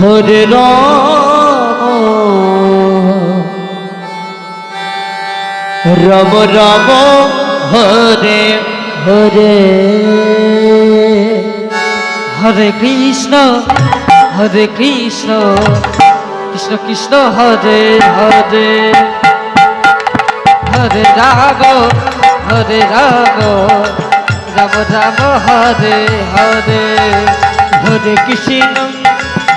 হরে রাম রাম হরে হরে হরে কৃষ্ণ হরে কৃষ্ণ। কৃষ্ণ কৃষ্ণ, হরে হরে। হরে রাম হরে রাম রাম রাম, হরে হরে। হরে কৃষ্ণ।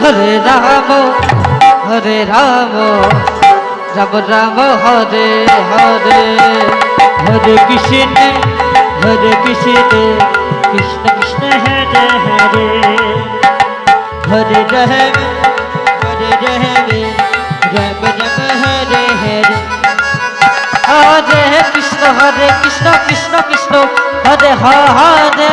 হরে রাম হরে রাম। রাম রাম, হরে হরে। হরে কৃষ্ণ হরে কৃষ্ণ। কৃষ্ণ কৃষ্ণ, হরে হরে। হরে রাম হরে রাম। রাম রাম, হরে হরে। হরে কৃষ্ণ হরে কৃষ্ণ কৃষ্ণ কৃষ্ণ। হরে হরে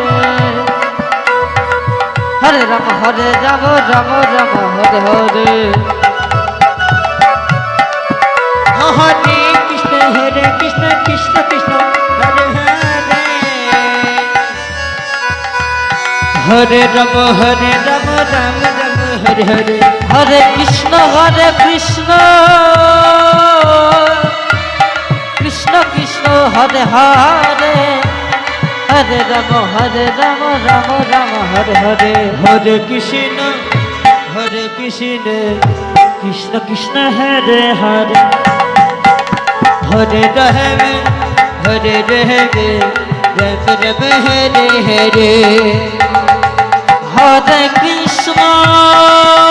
হরে রাম রাম রাম হরে হরে। হরে কৃষ্ণ হরে কৃষ্ণ কৃষ্ণ কৃষ্ণ, হরে হরে। হরে রাম হরে রাম রাম রাম, হরে হরে। হরে কৃষ্ণ হরে কৃষ্ণ। কৃষ্ণ কৃষ্ণ, হরে হরে। হরে রাম হরে রাম রাম রাম হরে হরে। হরে কৃষ্ণ হরে কৃষ্ণ। কৃষ্ণ কৃষ্ণ হরে হরে। হরে রহমে হরে রহমে রব রব হরে হরে। হরে কৃষ্ণ।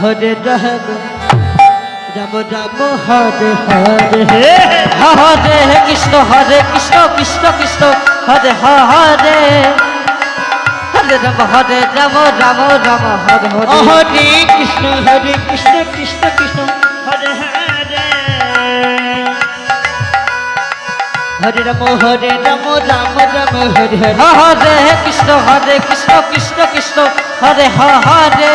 হরে রাম রাম রাম হরে হরে হরে কৃষ্ণ হরে কৃষ্ণ কৃষ্ণ কৃষ্ণ হরে হরে হরে রাম হরে রাম রাম রাম হরে হরে হরে কৃষ্ণ হরে কৃষ্ণ কৃষ্ণ কৃষ্ণ হরে হরে হরে রাম হরে রাম রাম রাম হরে হরে হরে কৃষ্ণ হরে কৃষ্ণ কৃষ্ণ কৃষ্ণ হরে হরে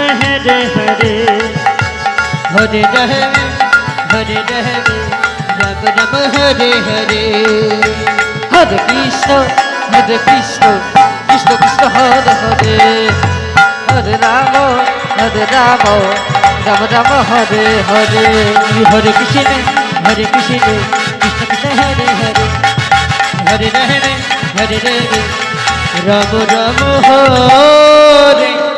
কৃষ্ণ হরে হরে। হরে রহে হরে রহে রাম রাম, হরে হরে। হরে কৃষ্ণ হরে কৃষ্ণ কৃষ্ণ কৃষ্ণ, হরে হরে। হরে রাম হরে রাম রাম রাম, হরে হরে। হরে কৃষ্ণ হরে কৃষ্ণ কৃষ্ণ কৃষ্ণ, হরে হরে। হরে রহে হরে রে রাম রাম, হরে।